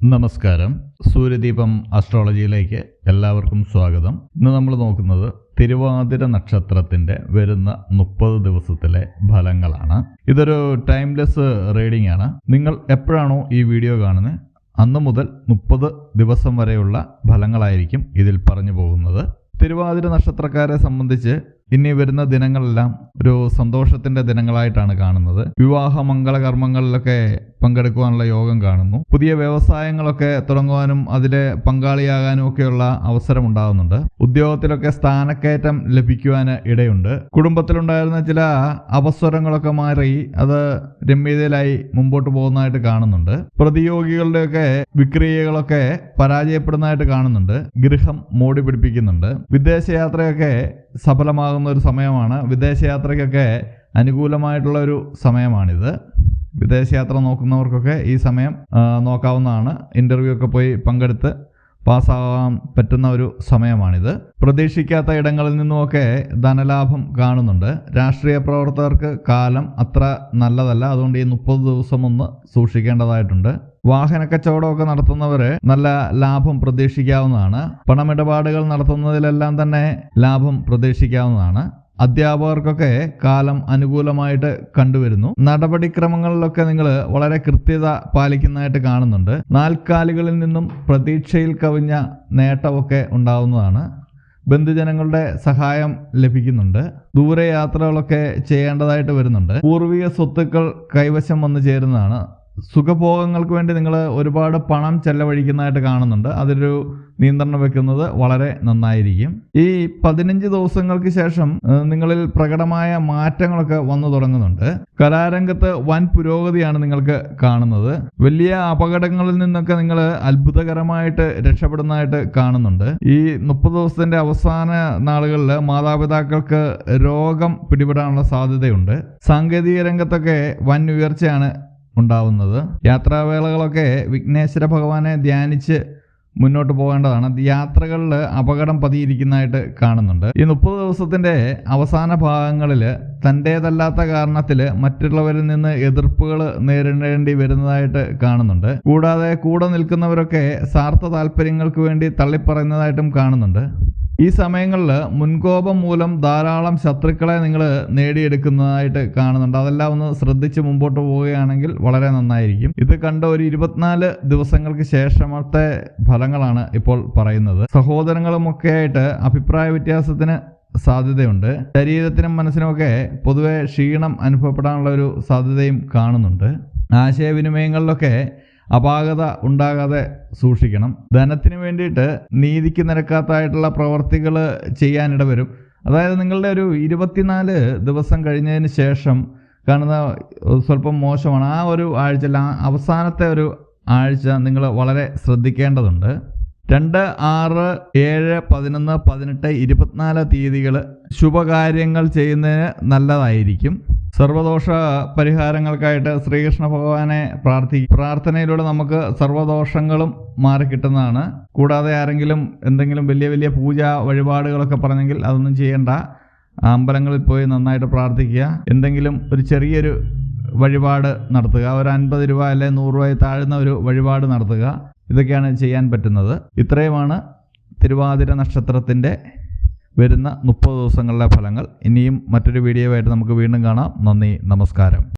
നമസ്കാരം. സൂര്യദീപം അസ്ട്രോളജിയിലേക്ക് എല്ലാവർക്കും സ്വാഗതം. ഇന്ന് നമ്മൾ നോക്കുന്നത് തിരുവാതിര നക്ഷത്രത്തിന്റെ വരുന്ന മുപ്പത് ദിവസത്തിലെ ഫലങ്ങളാണ്. ഇതൊരു ടൈംലെസ് റീഡിംഗ് ആണ് നിങ്ങൾ എപ്പോഴാണോ ഈ വീഡിയോ കാണുന്നത് അന്ന് മുതൽ മുപ്പത് ദിവസം വരെയുള്ള ഫലങ്ങളായിരിക്കും ഇതിൽ പറഞ്ഞു പോകുന്നത്. തിരുവാതിര നക്ഷത്രക്കാരെ സംബന്ധിച്ച് ഇനി വരുന്ന ദിനങ്ങളെല്ലാം ഒരു സന്തോഷത്തിന്റെ ദിനങ്ങളായിട്ടാണ് കാണുന്നത്. വിവാഹ മംഗളകർമ്മങ്ങളിലൊക്കെ പങ്കെടുക്കുവാനുള്ള യോഗം കാണുന്നു. പുതിയ വ്യവസായങ്ങളൊക്കെ തുടങ്ങുവാനും അതിലെ പങ്കാളിയാകാനും ഒക്കെയുള്ള അവസരം ഉണ്ടാകുന്നുണ്ട്. ഉദ്യോഗത്തിലൊക്കെ സ്ഥാനക്കയറ്റം ലഭിക്കുവാൻ ഇടയുണ്ട്. കുടുംബത്തിലുണ്ടായിരുന്ന ചില അവസരങ്ങളൊക്കെ മാറി അത് രമ്യതയിലായി മുമ്പോട്ട് പോകുന്നതായിട്ട് കാണുന്നുണ്ട്. പ്രതിയോഗികളുടെയൊക്കെ വിക്രിയകളൊക്കെ പരാജയപ്പെടുന്നതായിട്ട് കാണുന്നുണ്ട്. ഗൃഹം മോടി പിടിപ്പിക്കുന്നുണ്ട്. വിദേശയാത്രയൊക്കെ സഫലമാകുന്ന ഒരു സമയമാണ്. വിദേശയാത്രയ്ക്കൊക്കെ അനുകൂലമായിട്ടുള്ള ഒരു സമയമാണിത്. വിദേശയാത്ര നോക്കുന്നവർക്കൊക്കെ ഈ സമയം നോക്കാവുന്നതാണ്. ഇന്റർവ്യൂ ഒക്കെ പോയി പങ്കെടുത്ത് പാസ്സാകാൻ പറ്റുന്ന ഒരു സമയമാണിത്. പ്രതീക്ഷിക്കാത്ത ഇടങ്ങളിൽ നിന്നുമൊക്കെ ധനലാഭം കാണുന്നുണ്ട്. രാഷ്ട്രീയ പ്രവർത്തകർക്ക് കാലം അത്ര നല്ലതല്ല. അതുകൊണ്ട് ഈ മുപ്പത് ദിവസം ഒന്ന് സൂക്ഷിക്കേണ്ടതായിട്ടുണ്ട്. വാഹന കച്ചവടമൊക്കെ നടത്തുന്നവർ നല്ല ലാഭം പ്രതീക്ഷിക്കാവുന്നതാണ്. പണമിടപാടുകൾ നടത്തുന്നതിലെല്ലാം തന്നെ ലാഭം പ്രതീക്ഷിക്കാവുന്നതാണ്. അധ്യാപകർക്കൊക്കെ കാലം അനുകൂലമായിട്ട് കണ്ടുവരുന്നു. നടപടിക്രമങ്ങളിലൊക്കെ നിങ്ങൾ വളരെ കൃത്യത പാലിക്കുന്നതായിട്ട് കാണുന്നുണ്ട്. നാൽക്കാലികളിൽ നിന്നും പ്രതീക്ഷയിൽ കവിഞ്ഞ നേട്ടമൊക്കെ ഉണ്ടാവുന്നതാണ്. ബന്ധുജനങ്ങളുടെ സഹായം ലഭിക്കുന്നുണ്ട്. ദൂരയാത്രകളൊക്കെ ചെയ്യേണ്ടതായിട്ട് വരുന്നുണ്ട്. പൂർവിക സ്വത്തുക്കൾ കൈവശം വന്നു ചേരുന്നതാണ്. സുഖഭോഗങ്ങൾക്ക് വേണ്ടി നിങ്ങൾ ഒരുപാട് പണം ചെലവഴിക്കുന്നതായിട്ട് കാണുന്നുണ്ട്. അതിലൊരു നിയന്ത്രണം വെക്കുന്നത് വളരെ നന്നായിരിക്കും. ഈ പതിനഞ്ച് ദിവസങ്ങൾക്ക് ശേഷം നിങ്ങളിൽ പ്രകടമായ മാറ്റങ്ങളൊക്കെ വന്നു തുടങ്ങുന്നുണ്ട്. കലാരംഗത്ത് വൻ പുരോഗതിയാണ് നിങ്ങൾക്ക് കാണുന്നത്. വലിയ അപകടങ്ങളിൽ നിന്നൊക്കെ നിങ്ങൾ അത്ഭുതകരമായിട്ട് രക്ഷപ്പെടുന്നതായിട്ട് കാണുന്നുണ്ട്. ഈ മുപ്പത് ദിവസത്തിന്റെ അവസാന നാളുകളിൽ മാതാപിതാക്കൾക്ക് രോഗം പിടിപെടാനുള്ള സാധ്യതയുണ്ട്. സാങ്കേതിക രംഗത്തൊക്കെ വൻ ഉയർച്ചയാണ് ഉണ്ടാവുന്നത്. യാത്രാവേളകളൊക്കെ വിഘ്നേശ്വര ഭഗവാനെ ധ്യാനിച്ച് മുന്നോട്ട് പോകേണ്ടതാണ്. യാത്രകളിൽ അപകടം പതിയിരിക്കുന്നതായിട്ട് കാണുന്നുണ്ട്. ഈ മുപ്പത് ദിവസത്തിന്റെ അവസാന ഭാഗങ്ങളിൽ തന്റേതല്ലാത്ത കാരണത്തിൽ മറ്റുള്ളവരിൽ നിന്ന് എതിർപ്പുകൾ നേരിടേണ്ടി വരുന്നതായിട്ട് കാണുന്നുണ്ട്. കൂടാതെ കൂടെ നിൽക്കുന്നവരൊക്കെ സ്വാർത്ഥ താല്പര്യങ്ങൾക്ക് വേണ്ടി തള്ളിപ്പറയുന്നതായിട്ടും കാണുന്നുണ്ട്. ഈ സമയങ്ങളിൽ മുൻകോപം മൂലം ധാരാളം ശത്രുക്കളെ നിങ്ങൾ നേടിയെടുക്കുന്നതായിട്ട് കാണുന്നുണ്ട്. അതെല്ലാം ഒന്ന് ശ്രദ്ധിച്ച് മുമ്പോട്ട് പോവുകയാണെങ്കിൽ വളരെ നന്നായിരിക്കും. ഇത് കണ്ട ഒരു ഇരുപത്തിനാല് ദിവസങ്ങൾക്ക് ശേഷമത്തെ ഫലങ്ങളാണ് ഇപ്പോൾ പറയുന്നത്. സഹോദരങ്ങളുമൊക്കെ ആയിട്ട് അഭിപ്രായ വ്യത്യാസത്തിന് സാധ്യതയുണ്ട്. ശരീരത്തിനും മനസ്സിനുമൊക്കെ പൊതുവെ ക്ഷീണം അനുഭവപ്പെടാനുള്ള ഒരു സാധ്യതയും കാണുന്നുണ്ട്. ആശയവിനിമയങ്ങളിലൊക്കെ അപാകത ഉണ്ടാകാതെ സൂക്ഷിക്കണം. ധനത്തിന് വേണ്ടിയിട്ട് നീതിക്ക് നിരക്കാത്തായിട്ടുള്ള പ്രവർത്തികൾ ചെയ്യാനിട വരും. അതായത് നിങ്ങളുടെ ഒരു ഇരുപത്തിനാല് ദിവസം കഴിഞ്ഞതിന് ശേഷം കാണുന്ന സ്വല്പം മോശമാണ്. ആ ഒരു ആഴ്ച അവസാനത്തെ ഒരു ആഴ്ച നിങ്ങൾ വളരെ ശ്രദ്ധിക്കേണ്ടതുണ്ട്. രണ്ട് ആറ് ഏഴ് പതിനൊന്ന് പതിനെട്ട് ഇരുപത്തിനാല് തീയതികൾ ശുഭകാര്യങ്ങൾ ചെയ്യുന്നതിന് നല്ലതായിരിക്കും. സർവദോഷ പരിഹാരങ്ങൾക്കായിട്ട് ശ്രീകൃഷ്ണ ഭഗവാനെ പ്രാർത്ഥി പ്രാർത്ഥനയിലൂടെ നമുക്ക് സർവദോഷങ്ങളും മാറി മാറിക്കിട്ടുന്നതാണ് കൂടാതെ ആരെങ്കിലും എന്തെങ്കിലും വലിയ വലിയ പൂജ വഴിപാടുകളൊക്കെ പറഞ്ഞെങ്കിൽ അതൊന്നും ചെയ്യേണ്ട. അമ്പലങ്ങളിൽ പോയി നന്നായിട്ട് പ്രാർത്ഥിക്കുക. എന്തെങ്കിലും ഒരു ചെറിയൊരു വഴിപാട് നടത്തുക. ഒരു അൻപത് രൂപ അല്ലെ നൂറ് രൂപ താഴ്ന്ന ഒരു വഴിപാട് നടത്തുക. ഇതൊക്കെയാണ് ചെയ്യാൻ പറ്റുന്നത്. ഇത്രയുമാണ് തിരുവാതിര നക്ഷത്രത്തിന്റെ വരുന്ന മുപ്പത് ദിവസങ്ങളിലെ ഫലങ്ങൾ. ഇനിയും മറ്റൊരു വീഡിയോ ആയിട്ട് നമുക്ക് വീണ്ടും കാണാം. നന്ദി നമസ്കാരം.